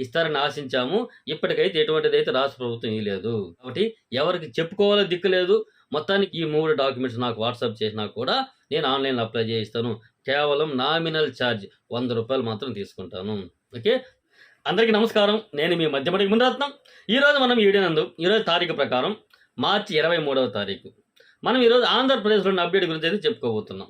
ఇస్తారని ఆశించాము. ఇప్పటికైతే ఎటువంటిది అయితే రాష్ట్ర ప్రభుత్వం ఇవ్వలేదు కాబట్టి ఎవరికి చెప్పుకోవాలో దిక్కు లేదు. మొత్తానికి ఈ మూడు డాక్యుమెంట్స్ నాకు వాట్సాప్ చేసినా కూడా నేను ఆన్లైన్లో అప్లై చేయిస్తాను. కేవలం నామినల్ ఛార్జ్ వంద రూపాయలు మాత్రం తీసుకుంటాను. ఓకే? అందరికీ నమస్కారం. నేను మీ మధ్యమటికి ముందరత్నం ఈరోజు మనం ఈ ఈరోజు తారీఖు ప్రకారం మార్చి ఇరవై మూడవ తారీఖు. మనం ఈరోజు ఆంధ్రప్రదేశ్లోని అప్డేట్ గురించి అయితే చెప్పుకోబోతున్నాం.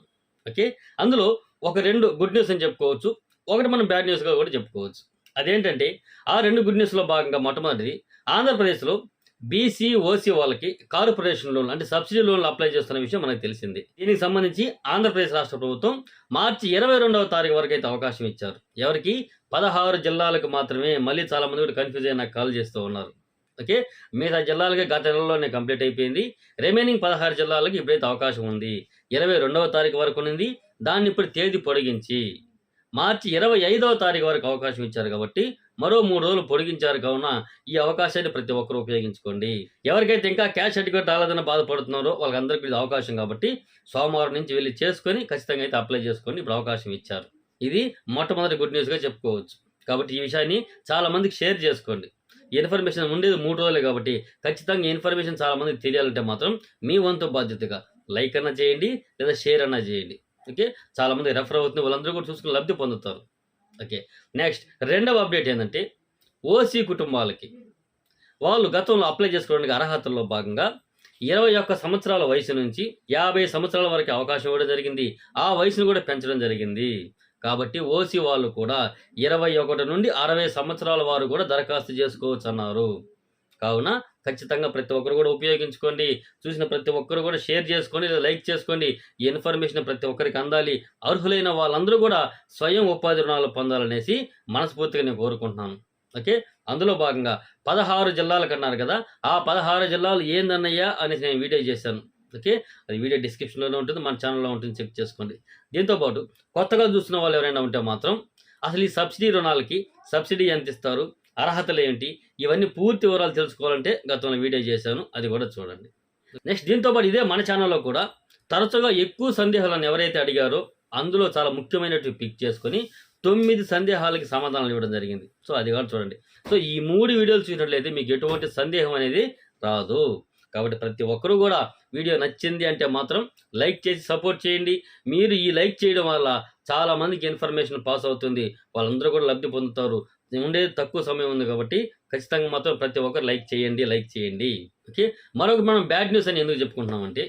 ఓకే? అందులో ఒక రెండు గుడ్ న్యూస్ అని చెప్పుకోవచ్చు. ఒకటి మనం బ్యాడ్ న్యూస్గా కూడా చెప్పుకోవచ్చు. అదేంటంటే ఆ రెండు గుడ్ న్యూస్లో భాగంగా మొట్టమొదటిది ఆంధ్రప్రదేశ్లో బీసీ ఓసీ వాళ్ళకి కార్పొరేషన్ లోన్ అంటే సబ్సిడీ లోన్లు అప్లై చేస్తున్న విషయం మనకు తెలిసింది. దీనికి సంబంధించి ఆంధ్రప్రదేశ్ రాష్ట్ర ప్రభుత్వం మార్చి ఇరవై రెండవ తారీఖు వరకు అయితే అవకాశం ఇచ్చారు. ఎవరికి? పదహారు జిల్లాలకు మాత్రమే మళ్ళీ చాలా మంది కూడా కన్ఫ్యూజ్ అయ్యి నాకు కాల్ చేస్తూ ఉన్నారు. ఓకే? మిగతా జిల్లాలకి గత నెలలోనే కంప్లీట్ అయిపోయింది. రిమైనింగ్ పదహారు జిల్లాలకు ఇప్పుడైతే అవకాశం ఉంది. ఇరవై రెండవ తారీఖు వరకు ఉంది దాన్ని ఇప్పుడు తేదీ పొడిగించి మార్చి ఇరవై ఐదవ తారీఖు వరకు అవకాశం ఇచ్చారు కాబట్టి మరో మూడు రోజులు పొడిగించారు కావున ఈ అవకాశాన్ని ప్రతి ఒక్కరూ ఉపయోగించుకోండి. ఎవరికైతే ఇంకా క్యాష్ సర్టిఫికేట్ రాలేదని బాధపడుతున్నారో వాళ్ళందరికీ ఇది అవకాశం కాబట్టి సోమవారం నుంచి వెళ్ళి చేసుకొని ఖచ్చితంగా అయితే అప్లై చేసుకొని ఇప్పుడు అవకాశం ఇచ్చారు. ఇది మొట్టమొదటి గుడ్ న్యూస్గా చెప్పుకోవచ్చు. కాబట్టి ఈ విషయాన్ని చాలామందికి షేర్ చేసుకోండి. ఈ ఇన్ఫర్మేషన్ ఉండేది మూడు రోజులే కాబట్టి ఖచ్చితంగా ఈ ఇన్ఫర్మేషన్ చాలామందికి తెలియాలంటే మాత్రం మీ వంతు బాధ్యతగా లైక్ అన్నా చేయండి లేదా షేర్ అన్నా చేయండి. ఓకే? చాలామంది రెఫర్ అవుతుంది వాళ్ళందరూ కూడా చూసుకుని లబ్ధి పొందుతారు. ఓకే? నెక్స్ట్ రెండవ అప్డేట్ ఏంటంటే ఓసీ కుటుంబాలకి. వాళ్ళు గతంలో అప్లై చేసుకోవడానికి అర్హతల్లో భాగంగా ఇరవై ఒక్క సంవత్సరాల వయసు నుంచి యాభై సంవత్సరాల వరకు అవకాశం ఇవ్వడం జరిగింది. ఆ వయసును కూడా పెంచడం జరిగింది. కాబట్టి ఓసీ వాళ్ళు కూడా ఇరవై ఒకటి నుండి అరవై సంవత్సరాల వారు కూడా దరఖాస్తు చేసుకోవచ్చు అన్నారు. కావున ఖచ్చితంగా ప్రతి ఒక్కరు కూడా ఉపయోగించుకోండి. చూసిన ప్రతి ఒక్కరు కూడా షేర్ చేసుకోండి లైక్ చేసుకోండి ఈ ఇన్ఫర్మేషన్ ప్రతి ఒక్కరికి అందాలి. అర్హులైన వాళ్ళందరూ కూడా స్వయం ఉపాధి రుణాలు పొందాలనేసి మనస్ఫూర్తిగా నేను కోరుకుంటున్నాను. ఓకే? అందులో భాగంగా పదహారు జిల్లాలకు అన్నారు కదా? ఆ పదహారు జిల్లాలు ఏందన్నయ్యా అనేసి నేను వీడియో చేశాను. ఓకే? అది వీడియో డిస్క్రిప్షన్లోనే ఉంటుంది. మన ఛానల్లో ఉంటుంది. చెక్ చేసుకోండి. దీంతోపాటు కొత్తగా చూస్తున్న వాళ్ళు ఎవరైనా ఉంటే మాత్రం అసలు ఈ సబ్సిడీ రుణాలకి సబ్సిడీ ఎంత ఇస్తారు? అర్హతలు ఏంటి? ఇవన్నీ పూర్తి వివరాలు తెలుసుకోవాలంటే గతంలో వీడియో చేశాను అది కూడా చూడండి. నెక్స్ట్ దీంతో పాటు ఇదే మన ఛానల్లో కూడా తరచుగా ఎక్కువ సందేహాలను ఎవరైతే అడిగారో అందులో చాలా ముఖ్యమైనటువంటి పిక్ చేసుకొని తొమ్మిది సందేహాలకి సమాధానాలు ఇవ్వడం జరిగింది. సో అది కూడా చూడండి. సో ఈ మూడు వీడియోలు చూసినట్లయితే మీకు ఎటువంటి సందేహం అనేది రాదు. కాబట్టి ప్రతి ఒక్కరూ కూడా వీడియో నచ్చింది అంటే మాత్రం లైక్ చేసి సపోర్ట్ చేయండి. మీరు ఈ లైక్ చేయడం వల్ల చాలా మందికి ఇన్ఫర్మేషన్ పాస్ అవుతుంది. వాళ్ళందరూ కూడా లబ్ధి పొందుతారు. ఉండేది తక్కువ సమయం ఉంది కాబట్టి ఖచ్చితంగా మాత్రం ప్రతి ఒక్కరు లైక్ చేయండి లైక్ చేయండి. ఓకే? మరొక మనం బ్యాడ్ న్యూస్ అని ఎందుకు చెప్పుకుంటున్నామంటే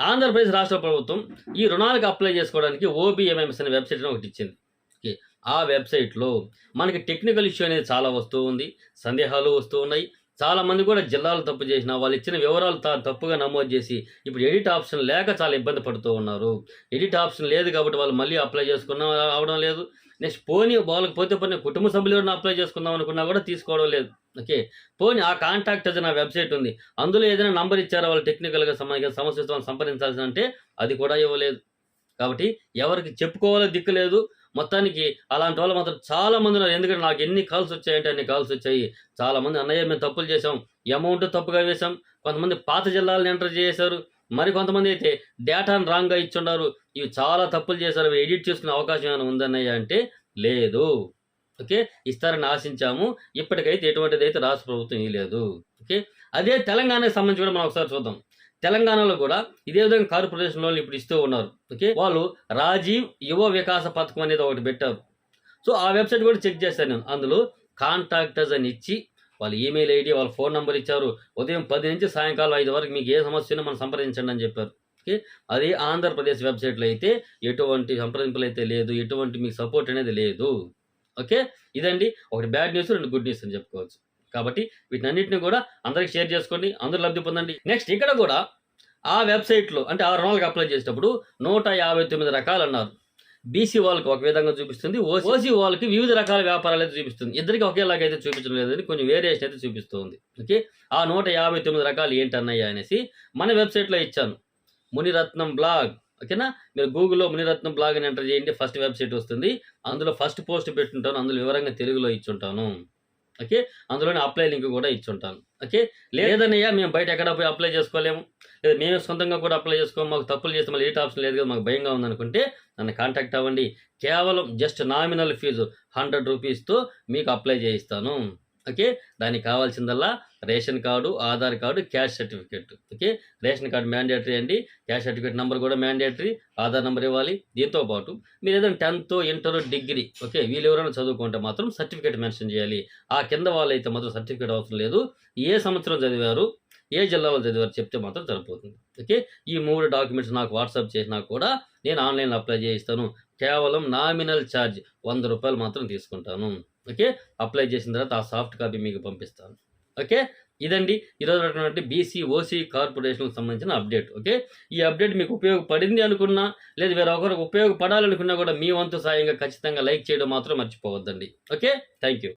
ఆంధ్రప్రదేశ్ రాష్ట్ర ప్రభుత్వం ఈ రుణాలకు అప్లై చేసుకోవడానికి ఓబిఎంఎంఎస్ అనే వెబ్సైట్ ఒకటి ఇచ్చింది. ఓకే? ఆ వెబ్సైట్లో మనకి టెక్నికల్ ఇష్యూ అనేది చాలా వస్తూ ఉంది. సందేహాలు వస్తూ ఉన్నాయి. చాలా మంది కూడా జిల్లాలు తప్పు చేసిన వాళ్ళు ఇచ్చిన వివరాలు తప్పుగా నమోదు చేసి ఇప్పుడు ఎడిట్ ఆప్షన్ లేక చాలా ఇబ్బంది పడుతూ ఉన్నారు. ఎడిట్ ఆప్షన్ లేదు కాబట్టి వాళ్ళు మళ్ళీ అప్లై చేసుకున్న అవడం లేదు. నెక్స్ట్ పోనీ వాళ్ళకి పోతే పోనీ కుటుంబ సభ్యులు ఎవరైనా అప్లై చేసుకుందాం అనుకున్నా కూడా తీసుకోవడం లేదు. ఓకే? పోనీ ఆ కాంటాక్ట్ అది నా వెబ్సైట్ ఉంది. అందులో ఏదైనా నంబర్ ఇచ్చారా? వాళ్ళు టెక్నికల్గా సంబంధించిన సమస్యతో సంప్రదించాల్సి అంటే అది కూడా ఇవ్వలేదు. కాబట్టి ఎవరికి చెప్పుకోవాలో దిక్కు లేదు. మొత్తానికి అలాంటి వాళ్ళు మాత్రం చాలా మంది ఉన్నారు. ఎందుకంటే నాకు ఎన్ని కాల్స్ వచ్చాయంటే అన్ని కాల్స్ వచ్చాయి. చాలా మంది అన్నయ్య మేము తప్పులు చేసాం అమౌంట్ తప్పుగా వేసాం కొంతమంది పాత జిల్లాలను ఎంటర్ చేశారు. మరి కొంతమంది అయితే డేటాను రాంగ్గా ఇచ్చున్నారు ఇవి చాలా తప్పులు చేశారు. అవి ఎడిట్ చేసుకునే అవకాశం ఏమైనా ఉందన్నయ్య అంటే లేదు. ఓకే? ఇస్తారని ఆశించాము. ఇప్పటికైతే ఎటువంటిది అయితే రాష్ట్ర ప్రభుత్వం ఇవ్వలేదు ఓకే? అదే తెలంగాణకి సంబంధించి కూడా మనం ఒకసారి చూద్దాం. తెలంగాణలో కూడా ఇదే విధంగా కార్పొరేషన్ లోన్లు ఇప్పుడు ఇస్తూ ఉన్నారు. ఓకే? వాళ్ళు రాజీవ్ యువ వికాస పథకం అనేది ఒకటి పెట్టారు. సో ఆ వెబ్సైట్ కూడా చెక్ చేశాను నేను. అందులో కాంటాక్టర్స్ అని ఇచ్చి వాళ్ళ ఈమెయిల్ ఐడి వాళ్ళ ఫోన్ నెంబర్ ఇచ్చారు. ఉదయం పది నుంచి సాయంకాలం ఐదు వరకు మీకు ఏ సమస్య ఉన్నా మనం సంప్రదించండి అని చెప్పారు. ఓకే? అది ఆంధ్రప్రదేశ్ వెబ్సైట్లో అయితే ఎటువంటి సంప్రదింపులు అయితే లేదు. ఎటువంటి మీకు సపోర్ట్ అనేది లేదు. ఓకే? ఇదండి. ఒకటి బ్యాడ్ న్యూస్ రెండు గుడ్ న్యూస్ అని చెప్పుకోవచ్చు. కాబట్టి వీటన్నిటిని కూడా అందరికి షేర్ చేసుకోండి అందరూ లబ్ధి పొందండి. నెక్స్ట్ ఇక్కడ కూడా ఆ వెబ్సైట్లో అంటే ఆ రుణాలకు అప్లై చేసేటప్పుడు నూట యాభై తొమ్మిది రకాలు అన్నారు బీసీ వాళ్ళకి ఒక విధంగా చూపిస్తుంది ఓసీ వాళ్ళకి వివిధ రకాల వ్యాపారాలు అయితే చూపిస్తుంది. ఇద్దరికి ఒకేలాగా అయితే చూపించడం లేదని కొంచెం వేరియేషన్ అయితే చూపిస్తుంది. ఓకే ఆ నూట యాభై తొమ్మిది రకాలు ఏంటన్నయ్యా అనేసి మన వెబ్సైట్లో ఇచ్చాను. మునిరత్నం బ్లాగ్. ఓకేనా మీరు గూగుల్లో మునిరత్నం బ్లాగ్ అని ఎంటర్ చేయండి ఫస్ట్ వెబ్సైట్ వస్తుంది. అందులో ఫస్ట్ పోస్ట్ పెట్టుంటాను అందులో వివరంగా తెలుగులో ఇచ్చుంటాను. ఓకే? అందులోనే అప్లై లింక్ కూడా ఇచ్చుంటాను. ఓకే? లేదన్నయ్యా మేము బయట ఎక్కడ పోయి అప్లై చేసుకోలేము. లేదా మేమే సొంతంగా కూడా అప్లై చేసుకోము. మాకు తప్పులు చేస్తే మళ్ళీ ఏ ఆప్షన్ లేదు కదా మాకు భయంగా ఉందనుకుంటే నన్ను కాంటాక్ట్ అవ్వండి. కేవలం జస్ట్ నామినల్ ఫీజు హండ్రెడ్ రూపీస్తో మీకు అప్లై చేయిస్తాను. ఓకే? దానికి కావాల్సిందల్లా ration card Aadhaar card cash certificate. Okay? Ration card mandatory అండి. క్యాష్ సర్టిఫికేట్ నెంబర్ కూడా మ్యాండేటరీ. ఆధార్ నెంబర్ ఇవ్వాలి. దీంతో పాటు మీరు ఏదైనా టెన్త్ ఇంటర్ డిగ్రీ ఓకే? వీళ్ళు ఎవరైనా చదువుకుంటే మాత్రం సర్టిఫికేట్ మెన్షన్ చేయాలి. ఆ కింద వాళ్ళైతే మాత్రం సర్టిఫికేట్ అవసరం లేదు. ఏ సంవత్సరం చదివారు ఏ జిల్లాలో చదివారు చెప్తే మాత్రం సరిపోతుంది. ఓకే? ఈ మూడు డాక్యుమెంట్స్ నాకు వాట్సాప్ చేసినా కూడా నేను ఆన్లైన్లో అప్లై చేయిస్తాను. కేవలం నామినల్ ఛార్జ్ వంద రూపాయలు మాత్రం తీసుకుంటాను. ఓకే? అప్లై చేసిన తర్వాత ఆ సాఫ్ట్ కాపీ మీకు పంపిస్తాను. ఓకే? ఇదండి. ఈరోజు ఉన్నటువంటి బీసీ ఓసీ కార్పొరేషన్కి సంబంధించిన అప్డేట్. ఓకే? ఈ అప్డేట్ మీకు ఉపయోగపడింది అనుకున్నా లేదు వేరే ఒకరికి ఉపయోగపడాలనుకున్నా కూడా మీ వంతు సాయంగా ఖచ్చితంగా లైక్ చేయడం మాత్రం మర్చిపోవద్దండి. ఓకే? Thank you